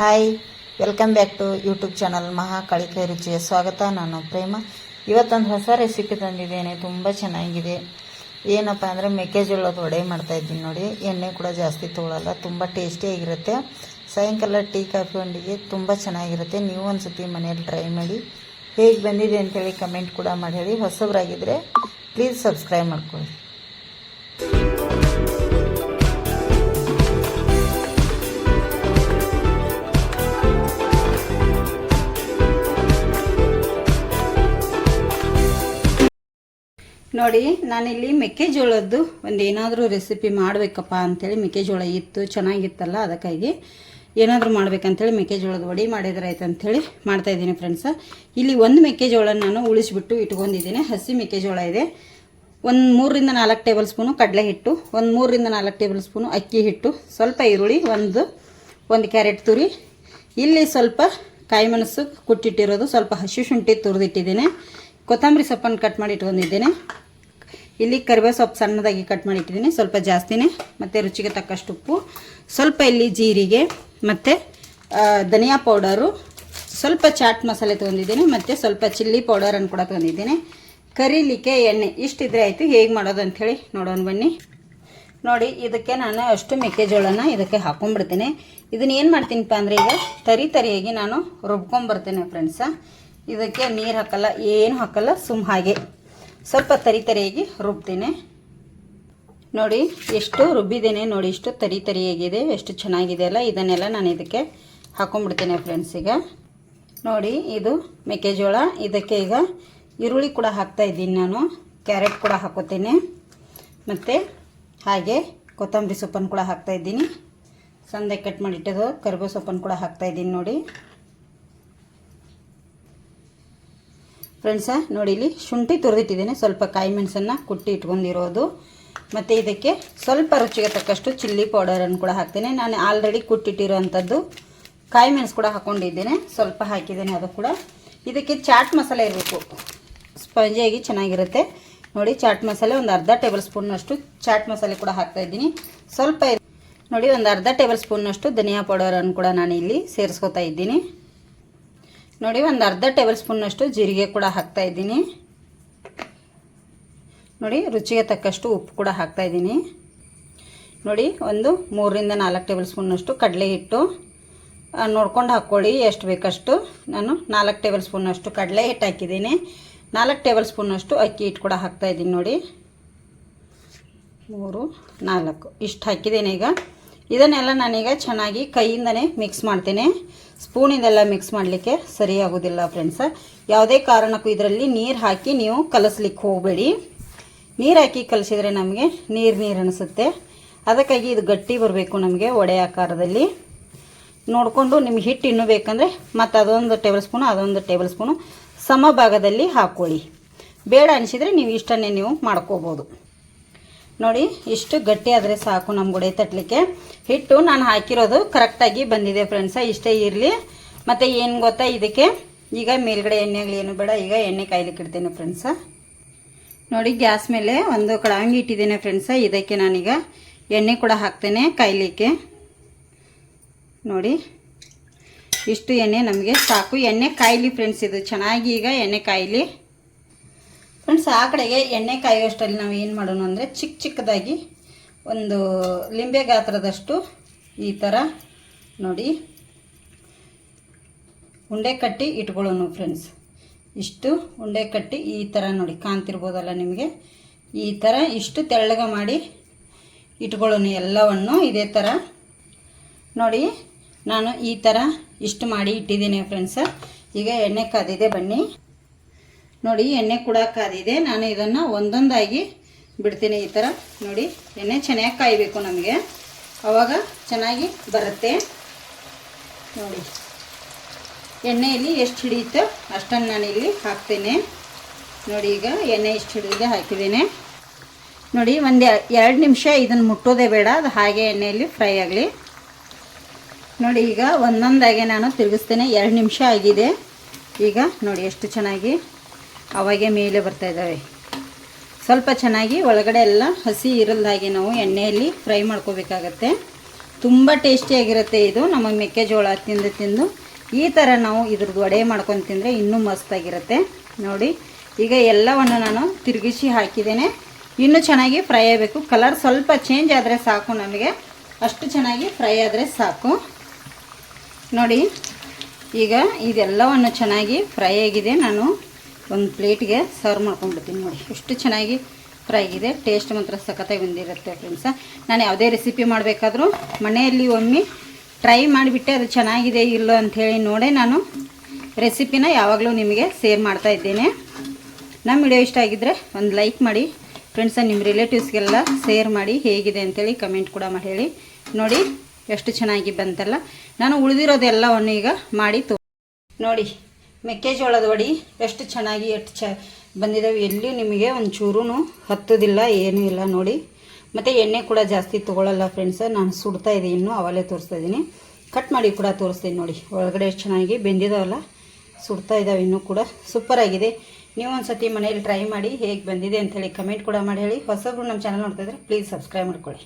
Hi welcome back to YouTube channel ಮಹಾಕಳಿಕೆ ರುಚಿಯ ಸ್ವಾಗತ ನಾನು ಪ್ರೇಮ ಇವತ್ತೊಂದು ಹೊಸ ರೆಸಿಪಿ ತಂದಿದ್ದೇನೆ. ತುಂಬ ಚೆನ್ನಾಗಿದೆ. ಏನಪ್ಪ ಅಂದರೆ ಮೆಕ್ಕೆಜೋಳದ ಮಾಡ್ತಾ ಇದ್ದೀನಿ ನೋಡಿ. ಎಣ್ಣೆ ಕೂಡ ಜಾಸ್ತಿ ತೊಗೊಳಲ್ಲ. ತುಂಬ ಟೇಸ್ಟಿಯಾಗಿರುತ್ತೆ ಸಾಯಂಕಾಲ ಟೀ, ಕಾಫಿ ಒಂದಿಗೆ ತುಂಬ ಚೆನ್ನಾಗಿರುತ್ತೆ. ನೀವು ಒಂದು ಸತಿ ಮನೆಯಲ್ಲಿ ಟ್ರೈ ಮಾಡಿ. ಹೇಗೆ ಬಂದಿದೆ ಅಂತೇಳಿ ಕಮೆಂಟ್ ಕೂಡ ಮಾಡಿ. ಹೇಳಿ. ಹೊಸಬರಾಗಿದ್ದರೆ ಪ್ಲೀಸ್ ಸಬ್ಸ್ಕ್ರೈಬ್ ಮಾಡ್ಕೊಳ್ಳಿ. ನೋಡಿ, ನಾನಿಲ್ಲಿ ಮೆಕ್ಕೆಜೋಳದ್ದು ಒಂದು ಏನಾದರೂ ರೆಸಿಪಿ ಮಾಡಬೇಕಪ್ಪ ಅಂಥೇಳಿ ಮೆಕ್ಕೆಜೋಳ ಇತ್ತು, ಚೆನ್ನಾಗಿತ್ತಲ್ಲ ಅದಕ್ಕಾಗಿ ಏನಾದರೂ ಮಾಡ್ಬೇಕಂತೇಳಿ ಮೆಕ್ಕೆಜೋಳದ ವಡಿ ಮಾಡಿದ್ರಾಯ್ತು ಅಂಥೇಳಿ ಮಾಡ್ತಾ ಇದ್ದೀನಿ ಫ್ರೆಂಡ್ಸ ಇಲ್ಲಿ ಒಂದು ಮೆಕ್ಕೆಜೋಳ ನಾನು ಉಳಿಸ್ಬಿಟ್ಟು ಇಟ್ಕೊಂಡಿದ್ದೀನಿ. ಹಸಿ ಮೆಕ್ಕೆಜೋಳ ಇದೆ. ಒಂದು ಮೂರರಿಂದ ನಾಲ್ಕು ಟೇಬಲ್ ಸ್ಪೂನು ಕಡಲೆ ಹಿಟ್ಟು, ಒಂದು ಮೂರರಿಂದ ನಾಲ್ಕು ಟೇಬಲ್ ಸ್ಪೂನು ಅಕ್ಕಿ ಹಿಟ್ಟು, ಸ್ವಲ್ಪ ಈರುಳ್ಳಿ, ಒಂದು ಒಂದು ಕ್ಯಾರೆಟ್ ತುರಿ. ಇಲ್ಲಿ ಸ್ವಲ್ಪ ಕಾಯಿ ಮೆಣಸು ಕುಟ್ಟಿಟ್ಟಿರೋದು, ಸ್ವಲ್ಪ ಹಸಿ ಶುಂಠಿ ತುರಿದಿಟ್ಟಿದ್ದೇನೆ. ಕೊತ್ತಂಬರಿ ಸೊಪ್ಪನ್ನು ಕಟ್ ಮಾಡಿ ಇಟ್ಕೊಂಡಿದ್ದೇನೆ ಇಲ್ಲಿ ಕರಿಬೇವು ಸೊಪ್ಪು ಸಣ್ಣದಾಗಿ ಕಟ್ ಮಾಡಿ ಇಟ್ಟಿದ್ದೀನಿ ಸ್ವಲ್ಪ ಜಾಸ್ತಿನೇ, ಮತ್ತು ರುಚಿಗೆ ತಕ್ಕಷ್ಟು ಉಪ್ಪು, ಸ್ವಲ್ಪ ಇಲ್ಲಿ ಜೀರಿಗೆ, ಮತ್ತು ಧನಿಯಾ ಪೌಡರು, ಸ್ವಲ್ಪ ಚಾಟ್ ಮಸಾಲೆ ತೊಗೊಂಡಿದ್ದೀನಿ, ಮತ್ತು ಸ್ವಲ್ಪ ಚಿಲ್ಲಿ ಪೌಡರನ್ನು ಕೂಡ ತೊಗೊಂಡಿದ್ದೀನಿ. ಕರೀಲಿಕ್ಕೆ ಎಣ್ಣೆ ಇಷ್ಟಿದ್ರೆ ಆಯಿತು, ಹೇಗೆ ಮಾಡೋದು ಅಂಥೇಳಿ ನೋಡೋಣ ಬನ್ನಿ. ನೋಡಿ, ಇದಕ್ಕೆ ನಾನು ಅಷ್ಟು ಮೆಕ್ಕೆಜೋಳನ ಇದಕ್ಕೆ ಹಾಕೊಂಡ್ಬಿಡ್ತೀನಿ. ಇದನ್ನ ಏನು ಮಾಡ್ತೀನಿಪ್ಪ ಅಂದರೆ ಈಗ ತರಿ ತರಿಯಾಗಿ ನಾನು ರುಬ್ಕೊಂಬರ್ತೇನೆ ಫ್ರೆಂಡ್ಸ ಇದಕ್ಕೆ ನೀರು ಹಾಕಲ್ಲ, ಏನು ಹಾಕಲ್ಲ ಸುಮ್ಮ ಹಾಗೆ. ಸ್ವಲ್ಪ ತರಿ ತರಿಯಾಗಿ ರುಬ್ತೀನಿ. ನೋಡಿ, ಎಷ್ಟು ರುಬ್ಬಿದ್ದೇನೆ ನೋಡಿ, ಇಷ್ಟು ತರಿ ತರಿಯಾಗಿದೆ, ಎಷ್ಟು ಚೆನ್ನಾಗಿದೆ ಅಲ್ಲ, ಇದನ್ನೆಲ್ಲ ನಾನು ಇದಕ್ಕೆ ಹಾಕೊಂಡ್ಬಿಡ್ತೇನೆ ಫ್ರೆಂಡ್ಸ್ ಈಗ. ನೋಡಿ, ಇದು ಮೆಕ್ಕೆಜೋಳ, ಇದಕ್ಕೆ ಈಗ ಈರುಳ್ಳಿ ಕೂಡ ಹಾಕ್ತಾ ಇದ್ದೀನಿ ನಾನು, ಕ್ಯಾರೆಟ್ ಕೂಡ ಹಾಕೋತೀನಿ. ಮತ್ತು ಹಾಗೆ ಕೊತ್ತಂಬರಿ ಸೊಪ್ಪನ್ನು ಕೂಡ ಹಾಕ್ತಾ ಇದ್ದೀನಿ. ಸಂದೆ ಕಟ್ ಮಾಡಿಟ್ಟದು ಕರಿಬೇವು ಸೊಪ್ಪನ್ನು ಕೂಡ ಹಾಕ್ತಾ ಇದ್ದೀನಿ ನೋಡಿ. ಫ್ರೆಂಡ್ಸ ನೋಡಿ ಇಲ್ಲಿ ಶುಂಠಿ ತುರಿದಿಟ್ಟಿದ್ದೇನೆ. ಸ್ವಲ್ಪ ಕಾಯಿ ಮೆಣಸನ್ನು ಕುಟ್ಟಿ ಇಟ್ಕೊಂಡಿರೋದು. ಮತ್ತು ಇದಕ್ಕೆ ಸ್ವಲ್ಪ ರುಚಿಗೆ ತಕ್ಕಷ್ಟು ಚಿಲ್ಲಿ ಪೌಡರನ್ನು ಕೂಡ ಹಾಕ್ತೇನೆ. ನಾನು ಆಲ್ರೆಡಿ ಕುಟ್ಟಿಟ್ಟಿರೋವಂಥದ್ದು ಕಾಯಿ ಮೆಣಸು ಕೂಡ ಹಾಕ್ಕೊಂಡಿದ್ದೇನೆ ಸ್ವಲ್ಪ ಹಾಕಿದ್ದೇನೆ ಅದು ಕೂಡ. ಇದಕ್ಕೆ ಚಾಟ್ ಮಸಾಲೆ ಇರಬೇಕು. ಸ್ಪಂಜಿಯಾಗಿ ಚೆನ್ನಾಗಿರುತ್ತೆ. ನೋಡಿ ಚಾಟ್ ಮಸಾಲೆ ಒಂದು ಅರ್ಧ ಟೇಬಲ್ ಸ್ಪೂನ್ನಷ್ಟು ಚಾಟ್ ಮಸಾಲೆ ಕೂಡ ಹಾಕ್ತಾ ಇದ್ದೀನಿ. ಸ್ವಲ್ಪ ನೋಡಿ, ಒಂದು ಅರ್ಧ ಟೇಬಲ್ ಸ್ಪೂನ್ನಷ್ಟು ಧನಿಯಾ ಪೌಡರನ್ನು ಕೂಡ ನಾನು ಇಲ್ಲಿ ಸೇರಿಸ್ಕೋತಾ ಇದ್ದೀನಿ. ನೋಡಿ, ಒಂದು ಅರ್ಧ ಟೇಬಲ್ ಸ್ಪೂನ್ನಷ್ಟು ಜೀರಿಗೆ ಕೂಡ ಹಾಕ್ತಾ ಇದ್ದೀನಿ. ನೋಡಿ, ರುಚಿಗೆ ತಕ್ಕಷ್ಟು ಉಪ್ಪು ಕೂಡ ಹಾಕ್ತಾ ಇದ್ದೀನಿ. ನೋಡಿ, ಒಂದು ಮೂರರಿಂದ ನಾಲ್ಕು ಟೇಬಲ್ ಸ್ಪೂನ್ನಷ್ಟು ಕಡಲೆ ಹಿಟ್ಟು. ನೋಡ್ಕೊಂಡು ಹಾಕ್ಕೊಳ್ಳಿ, ಎಷ್ಟು ಬೇಕಷ್ಟು. ನಾನು ನಾಲ್ಕು ಟೇಬಲ್ ಸ್ಪೂನಷ್ಟು ಕಡಲೆ ಹಿಟ್ಟು ಹಾಕಿದ್ದೀನಿ. ನಾಲ್ಕು ಟೇಬಲ್ ಸ್ಪೂನಷ್ಟು ಅಕ್ಕಿ ಹಿಟ್ಟು ಕೂಡ ಹಾಕ್ತಾ ಇದ್ದೀನಿ ನೋಡಿ. ಮೂರು, ನಾಲ್ಕು. ಇಷ್ಟು ಹಾಕಿದ್ದೀನಿ ಈಗ. ಇದನ್ನೆಲ್ಲ ನಾನೀಗ ಚೆನ್ನಾಗಿ ಕೈಯಿಂದನೇ ಮಿಕ್ಸ್ ಮಾಡ್ತೇನೆ. ಸ್ಪೂನಿಂದೆಲ್ಲ ಮಿಕ್ಸ್ ಮಾಡಲಿಕ್ಕೆ ಸರಿಯಾಗೋದಿಲ್ಲ ಫ್ರೆಂಡ್ಸ ಯಾವುದೇ ಕಾರಣಕ್ಕೂ ಇದರಲ್ಲಿ ನೀರು ಹಾಕಿ ನೀವು ಕಲಸ್ಲಿಕ್ಕೆ ಹೋಗಬೇಡಿ. ನೀರು ಹಾಕಿ ಕಲಸಿದ್ರೆ ನಮಗೆ ನೀರು ನೀರು ಅನಿಸುತ್ತೆ. ಅದಕ್ಕಾಗಿ ಇದು ಗಟ್ಟಿ ಬರಬೇಕು ನಮಗೆ ಒಡೆ ಆಕಾರದಲ್ಲಿ. ನೋಡಿಕೊಂಡು ನಿಮ್ಗೆ ಹಿಟ್ಟು ಇನ್ನೂ ಬೇಕಂದರೆ ಮತ್ತು ಅದೊಂದು ಟೇಬಲ್ ಸ್ಪೂನು ಅದೊಂದು ಟೇಬಲ್ ಸ್ಪೂನು ಸಮ ಭಾಗದಲ್ಲಿ ಹಾಕ್ಕೊಳ್ಳಿ. ಬೇಡ ಅನಿಸಿದರೆ ನೀವು ಇಷ್ಟನ್ನೇ ನೀವು ಮಾಡ್ಕೋಬೋದು. ನೋಡಿ, ಇಷ್ಟು ಗಟ್ಟಿ ಆದರೆ ಸಾಕು ನಮ್ಮ ಗುಡೆ ತಟ್ಟಲಿಕ್ಕೆ ಹಿಟ್ಟು ನಾನು ಹಾಕಿರೋದು ಕರೆಕ್ಟಾಗಿ ಬಂದಿದೆ ಫ್ರೆಂಡ್ಸ ಇಷ್ಟೇ ಇರಲಿ. ಮತ್ತು ಏನು ಗೊತ್ತಾ ಇದಕ್ಕೆ? ಈಗ ಮೇಲ್ಗಡೆ ಎಣ್ಣೆಗಳು ಏನು ಬೇಡ, ಈಗ ಎಣ್ಣೆ ಕಾಯ್ಲಿಕ್ಕೆ ಇಡ್ತೇನೆ ಫ್ರೆಂಡ್ಸ ನೋಡಿ, ಗ್ಯಾಸ್ ಮೇಲೆ ಒಂದು ಕಡಾಂಗಿ ಇಟ್ಟಿದ್ದೇನೆ ಫ್ರೆಂಡ್ಸ ಇದಕ್ಕೆ ನಾನೀಗ ಎಣ್ಣೆ ಕೂಡ ಹಾಕ್ತೇನೆ ಕಾಯ್ಲಿಕ್ಕೆ. ನೋಡಿ, ಇಷ್ಟು ಎಣ್ಣೆ ನಮಗೆ ಸಾಕು. ಎಣ್ಣೆ ಕಾಯಿಲಿ ಫ್ರೆಂಡ್ಸ್ ಇದು ಚೆನ್ನಾಗಿ ಈಗ ಎಣ್ಣೆ ಕಾಯ್ಲಿ. ಫ್ರೆಂಡ್ಸ್ ಆ ಕಡೆಗೆ ಎಣ್ಣೆ ಕಾಯುವಷ್ಟರಲ್ಲಿ ನಾವು ಏನು ಮಾಡೋಣ ಅಂದರೆ ಚಿಕ್ಕ ಚಿಕ್ಕದಾಗಿ ಒಂದು ಲಿಂಬೆ ಗಾತ್ರದಷ್ಟು ಈ ಥರ ನೋಡಿ ಉಂಡೆ ಕಟ್ಟಿ ಇಟ್ಕೊಳ್ಳೋಣ ಫ್ರೆಂಡ್ಸ್ ಇಷ್ಟು ಉಂಡೆ ಕಟ್ಟಿ ಈ ಥರ ನೋಡಿ ಕಾಣ್ತಿರ್ಬೋದಲ್ಲ ನಿಮಗೆ? ಈ ಥರ ಇಷ್ಟು ತೆಳ್ಳಗೆ ಮಾಡಿ ಇಟ್ಕೊಳ್ಳೋಣ ಎಲ್ಲವನ್ನು ಇದೇ ಥರ ನೋಡಿ ನಾನು ಈ ಥರ ಇಷ್ಟು ಮಾಡಿ ಇಟ್ಟಿದ್ದೀನಿ ಫ್ರೆಂಡ್ಸ ಈಗ ಎಣ್ಣೆ ಕಾದಿದೆ ಬನ್ನಿ. ನೋಡಿ, ಎಣ್ಣೆ ಕೂಡ ಕಾದಿದೆ ನಾನು ಇದನ್ನು ಒಂದೊಂದಾಗಿ ಬಿಡ್ತೀನಿ ಈ ಥರ ನೋಡಿ, ಎಣ್ಣೆ ಚೆನ್ನಾಗಿ ಕಾಯಬೇಕು ನಮಗೆ. ಆವಾಗ ಚೆನ್ನಾಗಿ ಬರುತ್ತೆ. ನೋಡಿ, ಎಣ್ಣೆಯಲ್ಲಿ ಎಷ್ಟು ಹಿಡಿಯುತ್ತೋ ಅಷ್ಟನ್ನು ನಾನು ಇಲ್ಲಿ ಹಾಕ್ತೇನೆ. ನೋಡಿ, ಈಗ ಎಣ್ಣೆ ಎಷ್ಟು ಹಿಡಿದಿದೆ, ಹಾಕಿದ್ದೀನಿ. ನೋಡಿ, ಒಂದು ಎರಡು ನಿಮಿಷ ಇದನ್ನು ಮುಟ್ಟೋದೇ ಬೇಡ. ಅದು ಹಾಗೆ ಎಣ್ಣೆಯಲ್ಲಿ ಫ್ರೈ ಆಗಲಿ. ನೋಡಿ, ಈಗ ಒಂದೊಂದಾಗೆ ನಾನು ತಿರುಗಿಸ್ತೇನೆ. ಎರಡು ನಿಮಿಷ ಆಗಿದೆ. ಈಗ ನೋಡಿ, ಎಷ್ಟು ಚೆನ್ನಾಗಿ ಅವಾಗೆ ಮೇಲೆ ಬರ್ತಾ ಇದ್ದಾವೆ. ಸ್ವಲ್ಪ ಚೆನ್ನಾಗಿ ಒಳಗಡೆ ಎಲ್ಲ ಹಸಿ ಇರಲ್ದಾಗೆ ನಾವು ಎಣ್ಣೆಯಲ್ಲಿ ಫ್ರೈ ಮಾಡ್ಕೋಬೇಕಾಗತ್ತೆ. ತುಂಬ ಟೇಸ್ಟಿಯಾಗಿರುತ್ತೆ ಇದು. ನಮ್ಮ ಮೆಕ್ಕೆಜೋಳ ತಿಂದು ತಿಂದು ಈ ಥರ ನಾವು ಇದ್ರದ್ದು ವಡೆ ಮಾಡ್ಕೊಂಡು ತಿಂದರೆ ಇನ್ನೂ ಮಸ್ತಾಗಿರುತ್ತೆ. ನೋಡಿ, ಈಗ ಎಲ್ಲವನ್ನು ನಾನು ತಿರುಗಿಸಿ ಹಾಕಿದ್ದೇನೆ. ಇನ್ನೂ ಚೆನ್ನಾಗಿ ಫ್ರೈ ಆಗಬೇಕು. ಕಲರ್ ಸ್ವಲ್ಪ ಚೇಂಜ್ ಆದರೆ ಸಾಕು ನಮಗೆ. ಅಷ್ಟು ಚೆನ್ನಾಗಿ ಫ್ರೈ ಆದರೆ ಸಾಕು. ನೋಡಿ, ಈಗ ಇದೆಲ್ಲವನ್ನು ಚೆನ್ನಾಗಿ ಫ್ರೈ ಆಗಿದೆ. ನಾನು ಒಂದು ಪ್ಲೇಟ್ಗೆ ಸರ್ವ್ ಮಾಡ್ಕೊಂಡ್ಬಿಡ್ತೀನಿ ನೋಡಿ. ಎಷ್ಟು ಚೆನ್ನಾಗಿ ಫ್ರೈ ಆಗಿದೆ ಟೇಸ್ಟ್ ಮಾತ್ರ ಸಖತ್ತಾಗಿ ಬಂದಿರುತ್ತೆ ಫ್ರೆಂಡ್ಸ. ನಾನು ಯಾವುದೇ ರೆಸಿಪಿ ಮಾಡಬೇಕಾದ್ರೂ ಮನೆಯಲ್ಲಿ ಒಮ್ಮೆ ಟ್ರೈ ಮಾಡಿಬಿಟ್ಟೆ ಅದು ಚೆನ್ನಾಗಿದೆ ಇಲ್ಲೋ ಅಂಥೇಳಿ ನೋಡೇ ನಾನು ರೆಸಿಪಿನ ಯಾವಾಗಲೂ ನಿಮಗೆ ಶೇರ್ ಮಾಡ್ತಾ ಇದ್ದೇನೆ. ನಮ್ಮ ವಿಡಿಯೋ ಇಷ್ಟ ಆಗಿದ್ದರೆ ಒಂದು ಲೈಕ್ ಮಾಡಿ ಫ್ರೆಂಡ್ಸ ನಿಮ್ಮ ರಿಲೇಟಿವ್ಸ್ಗೆಲ್ಲ ಶೇರ್ ಮಾಡಿ ಹೇಗಿದೆ ಅಂತೇಳಿ ಕಮೆಂಟ್ ಕೂಡ ಮಾಡಿ ಹೇಳಿ. ನೋಡಿ ಎಷ್ಟು ಚೆನ್ನಾಗಿ ಬಂತಲ್ಲ. ನಾನು ಉಳಿದಿರೋದೆಲ್ಲವನ್ನು ಈಗ ಮಾಡಿ ನೋಡಿ. ಮೆಕ್ಕೆಜೋಳದ ವಡಿ ಎಷ್ಟು ಚೆನ್ನಾಗಿ ಎಷ್ಟು ಚ ಬಂದಿದ್ದಾವೆ ಎಲ್ಲಿ ನಿಮಗೆ ಒಂದು ಚೂರೂ ಹತ್ತೋದಿಲ್ಲ, ಏನೂ ಇಲ್ಲ ನೋಡಿ. ಮತ್ತು ಎಣ್ಣೆ ಕೂಡ ಜಾಸ್ತಿ ತೊಗೊಳ್ಳಲ್ಲ ಫ್ರೆಂಡ್ಸ ನಾನು ಸುಡ್ತಾ ಇದ್ದೀನಿ, ಇನ್ನೂ ಅವಲೇ ತೋರಿಸ್ತಾ ಇದ್ದೀನಿ. ಕಟ್ ಮಾಡಿ ಕೂಡ ತೋರಿಸ್ತೀನಿ ನೋಡಿ, ಒಳಗಡೆ ಎಷ್ಟು ಚೆನ್ನಾಗಿ ಬೆಂದಿದಾವಲ್ಲ, ಸುಡ್ತಾ ಇದ್ದಾವೆ ಇನ್ನೂ ಕೂಡ. ಸೂಪರಾಗಿದೆ ನೀವು ಒಂದು ಸತಿ ಮನೇಲಿ ಟ್ರೈ ಮಾಡಿ ಹೇಗೆ ಬಂದಿದೆ ಅಂಥೇಳಿ ಕಮೆಂಟ್ ಕೂಡ ಮಾಡಿ ಹೇಳಿ. ಹೊಸಬ್ರು ನಮ್ಮ ಚಾನಲ್ ನೋಡ್ತಾ ಇದ್ರೆ ಪ್ಲೀಸ್ ಸಬ್ಸ್ಕ್ರೈಬ್ ಮಾಡ್ಕೊಳ್ಳಿ.